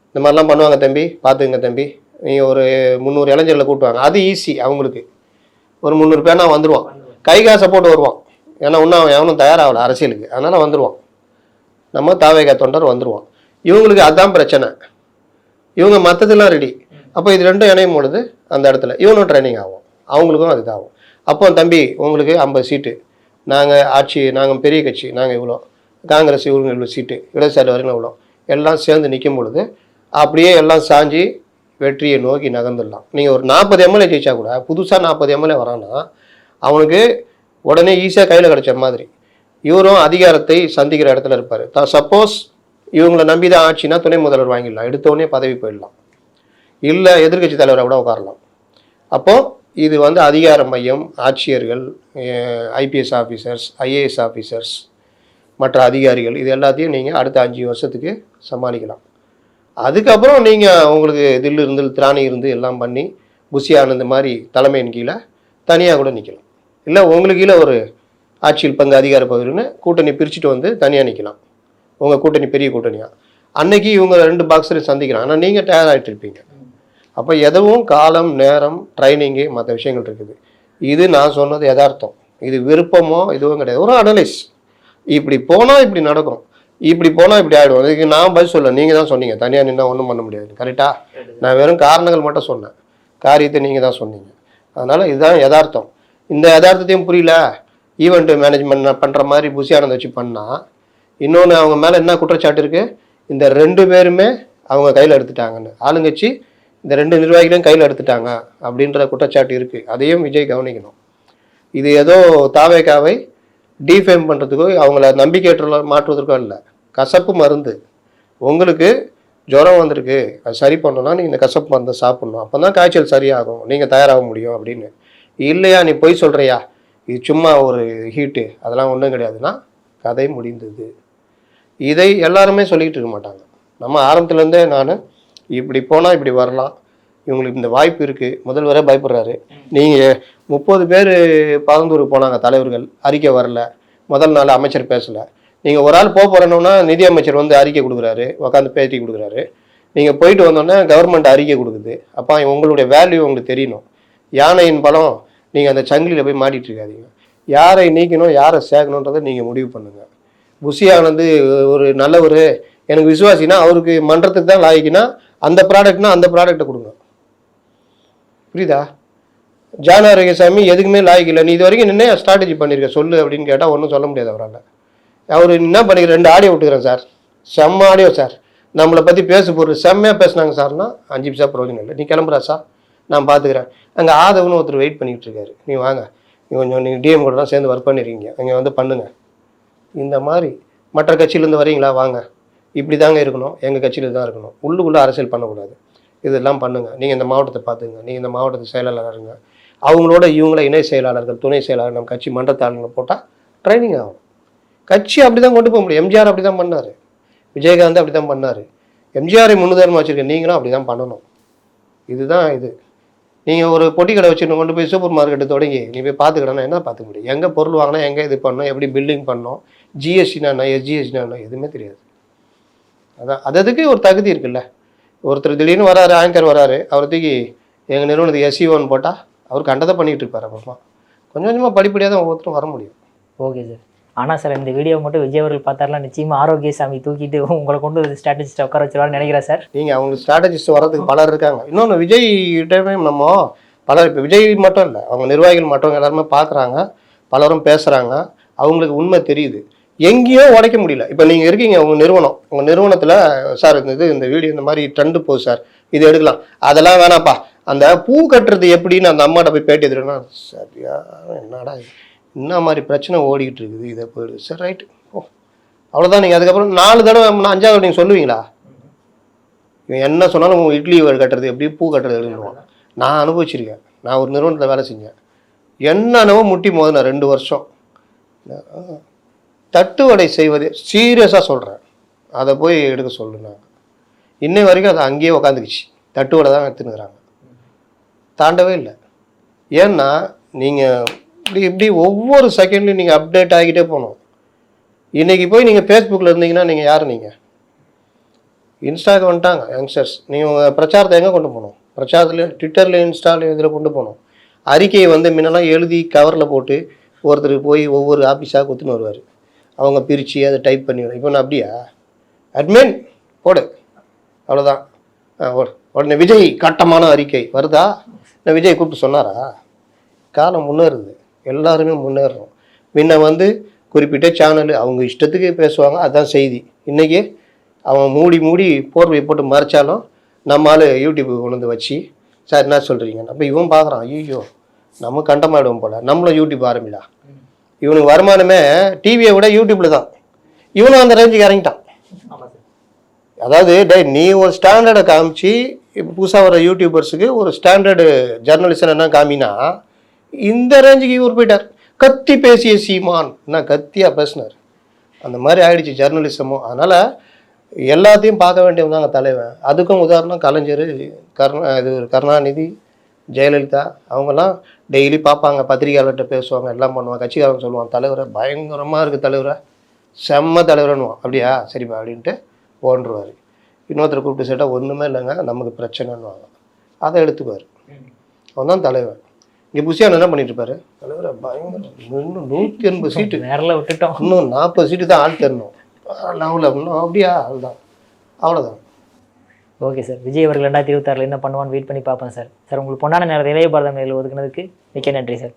இந்த மாதிரிலாம் பண்ணுவாங்க தம்பி பார்த்துங்க தம்பி. நீங்கள் ஒரு முந்நூறு இளைஞர்களை கூட்டுவாங்க அது ஈஸி அவங்களுக்கு. ஒரு முந்நூறு பேர்னா வந்துடுவான் கை காசை போட்டு வருவான். ஏன்னா இன்னும் அவன் எவனும் தயாராகலை அரசியலுக்கு. அதனால் வந்துடுவான் நம்ம தாவேகா தொண்டர் வந்துடுவான் இவங்களுக்கு அதுதான் பிரச்சனை. இவங்க மற்றதெல்லாம் ரெடி அப்போ இது ரெண்டும் இணையும் பொழுது அந்த இடத்துல இவனும் ட்ரைனிங் ஆகும். அவங்களுக்கும் அது ஆகும் அப்போ தம்பி உங்களுக்கு ஐம்பது சீட்டு நாங்கள் ஆட்சி நாங்கள் பெரிய கட்சி நாங்கள் இவ்வளோ. காங்கிரஸ் இவங்க இவ்வளோ சீட்டு இடதுசாரி வரைக்கும் இவ்வளோ. எல்லாம் சேர்ந்து நிற்கும் பொழுது அப்படியே எல்லாம் சாஞ்சி வெற்றியை நோக்கி நகர்ந்துடலாம். நீங்கள் ஒரு நாற்பது எம்எல்ஏ ஜெயிச்சா கூட புதுசாக நாற்பது எம்எல்ஏ வரான்னா அவனுக்கு உடனே ஈஸியாக கையில் கிடைச்ச மாதிரி இவரும் அதிகாரத்தை சந்திக்கிற இடத்துல இருப்பார். சப்போஸ் இவங்களை நம்பி தான் ஆட்சினா துணை முதல்வர் வாங்கிடலாம். எடுத்தோடனே பதவி போயிடலாம். இல்லை எதிர்க்கட்சி தலைவரை கூட உட்காரலாம். அப்போது இது வந்து அதிகார மையம் ஆட்சியர்கள் ஐபிஎஸ் ஆஃபீஸர்ஸ் ஐஏஎஸ் ஆஃபீஸர்ஸ் மற்ற அதிகாரிகள் இது எல்லாத்தையும் நீங்கள் அடுத்த அஞ்சு வருஷத்துக்கு சமாளிக்கலாம். அதுக்கப்புறம் நீங்கள் உங்களுக்கு தில்லு இருந்து திராணி இருந்து எல்லாம் பண்ணி புஷி இந்த மாதிரி தலைமையின் கீழே தனியாக கூட நிற்கலாம் இல்லை உங்களுக்கு கீழே ஒரு ஆட்சியில் பங்கு அதிகார பகுதின்னு கூட்டணி பிரிச்சுட்டு வந்து தனியாக நிற்கலாம் உங்கள் கூட்டணி பெரிய கூட்டணியாக அன்னைக்கு இவங்க ரெண்டு பாக்ஸரையும் சந்திக்கிறாங்க. ஆனால் நீங்கள் தயாராகிட்டு இருப்பீங்க. அப்போ எதுவும் காலம் நேரம் ட்ரைனிங்கு மற்ற விஷயங்கள் இருக்குது. இது நான் சொன்னது யதார்த்தம். இது விருப்பமோ இதுவும் கிடையாது. ஒரு அனலைஸ் இப்படி போனால் இப்படி நடக்கும். இப்படி போனால் இப்படி ஆகிடும் இதுக்கு நான் பதில் சொல்ல நீங்கள் தான் சொன்னீங்க. தனியாக நின்னா ஒன்றும் பண்ண முடியாது. கரெக்டாக நான் வெறும் காரணங்கள் மட்டும் சொன்னேன். காரியத்தை நீங்கள் தான் சொன்னீங்க. அதனால் இதுதான் யதார்த்தம். இந்த யதார்த்தத்தையும் புரியல. ஈவெண்ட் மேனேஜ்மெண்ட் பண்ணுற மாதிரி புசியானதை வச்சு பண்ணால் இன்னொன்று அவங்க மேலே என்ன குற்றச்சாட்டு இருக்குது இந்த ரெண்டு பேருமே அவங்க கையில் எடுத்துட்டாங்கன்னு. ஆளுங்கட்சி இந்த ரெண்டு நிர்வாகிகளையும் கையில் எடுத்துட்டாங்க அப்படின்ற குற்றச்சாட்டு இருக்குது அதையும் விஜய் கவனிக்கணும். இது ஏதோ தாவேக்காவை டீஃபேம் பண்ணுறதுக்கோ அவங்கள நம்பிக்கையற்ற மாற்றுவதற்கோ இல்லை கசப்பு மருந்து. உங்களுக்கு ஜுரம் வந்திருக்கு அது சரி பண்ணணும்னா நீங்கள் இந்த கசப்பு மருந்தை சாப்பிட்ணும். அப்போ தான் காய்ச்சல் சரியாகும். நீங்கள் தயாராக முடியும் அப்படின்னு. இல்லையா நீ பொய் சொல்கிறியா இது சும்மா ஒரு ஹீட்டு அதெல்லாம் ஒன்றும் கிடையாதுன்னா கதை முடிந்தது. இதை எல்லாருமே சொல்லிக்கிட்டு இருக்க மாட்டாங்க. நம்ம ஆரம்பத்துலேருந்தே நான் இப்படி போனால் இப்படி வரலாம். இவங்களுக்கு இந்த வாய்ப்பு இருக்குது முதல்வரே பயப்படுறாரு. நீங்கள் முப்பது பேர் பகந்தூருக்கு போனாங்க தலைவர்கள். அறிக்கை வரல. முதல் நாள் அமைச்சர் பேசலை. நீங்கள் ஒரு ஆள் போக போகிறேன்னா நிதி அமைச்சர் வந்து அறிக்கை கொடுக்குறாரு. உட்காந்து பேட்டி கொடுக்குறாரு. நீங்கள் போயிட்டு வந்தோடனே கவர்மெண்ட் அறிக்கை கொடுக்குது. அப்போ உங்களுடைய வேல்யூ உங்களுக்கு தெரியணும். யானையின் பலம் நீங்கள் அந்த சங்கிலியில் போய் மாட்டிகிட்டு இருக்காதீங்க. யாரை நீக்கணும் யாரை சேர்க்கணுன்றதை நீங்கள் முடிவு பண்ணுங்கள் புஷி ஆனந்து ஒரு நல்லவர் எனக்கு விசுவாசினா அவருக்கு மன்றத்துக்கு தான் லாய்க்குனா அந்த ப்ராடக்ட்னா அந்த ப்ராடக்ட்டை கொடுங்க. புரியுதா? ஜான ஆரோக்கியசாமி எதுக்குமே லாய்க்கு இல்லை. நீ இது வரைக்கும் நின்று ஸ்ட்ராட்டஜி பண்ணியிருக்க சொல்லு அப்படின்னு கேட்டால் ஒன்றும் சொல்ல முடியாது அவரால். அவர் என்ன பண்ணிக்கிற ரெண்டு ஆடியோ விட்டுக்கிறேன் சார். செம்ம ஆடியோ சார். நம்மளை பற்றி பேச போகிற செம்மையாக பேசுனாங்க சார்னா அஞ்சு பைசா பிரயோஜனம் இல்லை. நீ கிளம்புறா சார். நான் பார்த்துக்கிறேன் அங்கே ஆதவன்னு ஒருத்தர் வெயிட் பண்ணிக்கிட்டு இருக்காரு. நீ வாங்க. நீ கொஞ்சம் நீங்கள் டிஎம் கூட தான் சேர்ந்து ஒர்க் பண்ணிருக்கீங்க. இங்கே வந்து பண்ணுங்கள் இந்த மாதிரி மற்ற கட்சியிலேருந்து வரீங்களா? வாங்க. இப்படி தாங்க இருக்கணும். எங்கள் கட்சியில் தான் இருக்கணும். உள்ளுக்குள்ளே அரசியல் பண்ணக்கூடாது. இதெல்லாம் பண்ணுங்கள் நீங்கள் இந்த மாவட்டத்தை பார்த்துங்க நீங்கள் இந்த மாவட்டத்து செயலாளருங்க அவங்களோட இவங்கள இணை செயலாளர்கள் துணை செயலாளர் நம்ம கட்சி மன்றத்தாளுங்களை போட்டால் ட்ரைனிங் ஆகும். கட்சி அப்படி தான் கொண்டு போக முடியும். எம்ஜிஆர் அப்படி தான் பண்ணார். விஜயகாந்த் அப்படி தான் பண்ணார். எம்ஜிஆரை முன்னுதாரணமாக வச்சுருக்க நீங்களும் அப்படி தான் பண்ணணும். இதுதான் இது. நீங்கள் ஒரு பொட்டி கடை வச்சுன்னு கொண்டு போய் சூப்பர் மார்க்கெட்டு தொடங்கி நீ போய் பார்த்துக்கிடனா என்ன பார்த்துக்க முடியும்? எங்கே பொருள் வாங்கினா எங்கே இது பண்ணணும்? எப்படி பில்டிங் பண்ணணும்? ஜிஎஸ்டினா என்ன எஸ்ஜிஎஸ்டினா என்ன எதுவுமே தெரியாது. அதான் அது அதுக்கு ஒரு தகுதி இருக்குல்ல. ஒருத்தர் திடீர்னு வராரு ஆங்கர் வராரு அவர் தூக்கி எங்கள் நிறுவனத்துக்கு எஸ்இஓன்னு போட்டால் அவர் கண்டதை பண்ணிகிட்டு இருப்பார் அப்புறமா கொஞ்சம் கொஞ்சமாக படிப்படியாக தான் ஒவ்வொருத்தரும் வர முடியும். ஓகே சார் ஆனால் சார் இந்த வீடியோ மட்டும் விஜய் அவர்கள் பார்த்தாருலாம் நிச்சயமாக ஆரோக்கியசாமி தூக்கிட்டு உங்களை கொண்டு ஸ்ட்ராட்டஜிஸ்ட்டை உட்கார வச்சிருவான்னு நினைக்கிறேன் சார் நீங்கள் அவங்களுக்கு ஸ்ட்ராட்டஜிஸ்ட் வரதுக்கு பலர் இருக்காங்க. இன்னொன்று விஜய் கிட்டவே நம்ம பலர் இப்போ விஜய் மட்டும் இல்லை அவங்க நிர்வாகிகள் மற்றவங்க எல்லாருமே பார்க்குறாங்க பலரும் பேசுகிறாங்க அவங்களுக்கு உண்மை தெரியுது. எங்கேயோ உடைக்க முடியல. இப்போ நீங்கள் இருக்கீங்க உங்கள் நிறுவனம். உங்கள் நிறுவனத்தில் சார் இந்த இது இந்த வீடியோ இந்த மாதிரி ட்ரெண்டு போகுது சார். இது எடுக்கலாம். அதெல்லாம் வேணாம்ப்பா. அந்த பூ கட்டுறது எப்படின்னு அந்த அம்மாட்ட போய் பேட்டி எடுத்துருன்னா சரியா என்னடா என்ன மாதிரி பிரச்சனை ஓடிக்கிட்டு இருக்குது? இதை போயிடுது சார் ரைட்டு ஓ அவ்வளோதான் நீங்கள் அதுக்கப்புறம் நாலு தடவை நான் அஞ்சாவது நீங்கள் சொல்லுவீங்களா? இவன் என்ன சொன்னாலும் இட்லி கட்டுறது எப்படி பூ கட்டுறது எழுதுவான் நான் அனுபவிச்சிருக்கேன். நான் ஒரு நிறுவனத்தில் வேலை செஞ்சேன். என்னென்னவோ முட்டி மோதினேன் ரெண்டு வருஷம். தட்டு வடை செய்வது சீரியஸாக சொல்கிறேன் அதை போய் எடுக்க சொல்லுனாங்க இன்னை வரைக்கும் அது அங்கேயே உக்காந்துக்குச்சு. தட்டு வடை தான் எடுத்துனுக்குறாங்க தாண்டவே இல்லை. ஏன்னா நீங்கள் இப்படி இப்படி ஒவ்வொரு செகண்ட்லையும் நீங்கள் அப்டேட் ஆகிட்டே போகணும். இன்றைக்கி போய் நீங்கள் ஃபேஸ்புக்கில் இருந்தீங்கன்னா நீங்கள் யார் நீங்கள் இன்ஸ்டாக்கு வந்துட்டாங்க யங்ஸ்டர்ஸ் நீங்கள் உங்கள் பிரச்சாரத்தை எங்கே கொண்டு போகணும்? பிரச்சாரத்துலேயும் ட்விட்டரில் இன்ஸ்டாலையும் இதில் கொண்டு போகணும். அறிக்கையை வந்து முன்னெல்லாம் எழுதி கவரில் போட்டு ஒருத்தர் போய் ஒவ்வொரு ஆஃபீஸாக கொடுத்துன்னு வருவார். அவங்க பிரித்து அதை டைப் பண்ணி இப்போ நான் அப்படியா? அட்மின் போடு. அவ்வளோதான் ஆ, உடனே விஜய் கட்டமான அறிக்கை. வருதா? நான் விஜய் கூப்பிட்டு சொன்னாரா? காலம் முன்னேறுது. எல்லாருமே முன்னேறோம் முன்ன வந்து குறிப்பிட்ட சேனல் அவங்க இஷ்டத்துக்கு பேசுவாங்க. அதுதான் செய்தி. இன்றைக்கி அவன் மூடி மூடி போர்வை போட்டு மறைச்சாலும் நம்மால் யூடியூப்பு கொண்டு வந்து வச்சு சார் என்ன சொல்கிறீங்க அப்போ இவன் பார்க்குறான் ஐயோ நம்ம கண்டமாயிடுவோம் போல். நம்மளும் யூடியூப் ஆரம்பிடா. இவனுக்கு வருமானமே டிவியை விட யூடியூப்பில் தான். இவனும் அந்த ரேஞ்சுக்கு இறங்கிட்டான். அதாவது டேய் நீ ஒரு ஸ்டாண்டர்டை காமிச்சு இப்போ புதுசாக வர யூடியூபர்ஸுக்கு ஒரு ஸ்டாண்டர்டு ஜர்னலிஸ்ட் என்ன காமினா இந்த ரேஞ்சுக்கு இவர் போயிட்டார். கத்தி பேசிய சீமான். என்ன கத்தியாக பேசினார். அந்த மாதிரி ஆயிடுச்சு ஜர்னலிசமும் அதனால் எல்லாத்தையும் பார்க்க வேண்டியவன் தாங்க தலைவன். அதுக்கும் உதாரணம் கலைஞர் கருணா இது கருணாநிதி ஜெயலலிதா அவங்கெல்லாம் டெய்லி பார்ப்பாங்க பத்திரிகையாளர்கிட்ட பேசுவாங்க எல்லாம் பண்ணுவாங்க கட்சிக்காரங்க சொல்லுவாங்க தலைவரை பயங்கரமாக இருக்குது தலைவரை செம்ம தலைவரன்னுவான். அப்படியா? சரிப்பா அப்படின்ட்டு ஓன்றுவார் இன்னொருத்தர் கூப்பிட்டு சேட்டா ஒன்றுமே இல்லைங்க நமக்கு பிரச்சனைன்னுவாங்க. அதை எடுத்துக்குவார். அவன் தான் தலைவன். இங்கே புஷியான் என்ன பண்ணிட்டு இருப்பாரு தலைவரை பயங்கரம் இன்னும் நூற்றி எண்பது சீட்டு. நேரில் விட்டுட்டோம். இன்னும் நாற்பது சீட்டு தான் ஆள் தரணும். லெவலில் இன்னும் அப்படியா? அதுதான் அவ்வளோதான் ஓகே சார். விஜய் அவர்கள் ரெண்டாயிரத்தி இருபத்தாறில் என்ன பண்ணுவான்னு வெயிட் பண்ணி பார்ப்பேன் சார். சார் உங்களுக்கு பொன்னான நேரத்தை இளைய பாரதம் ஒதுக்குனதுக்கு மிக்க நன்றி சார்.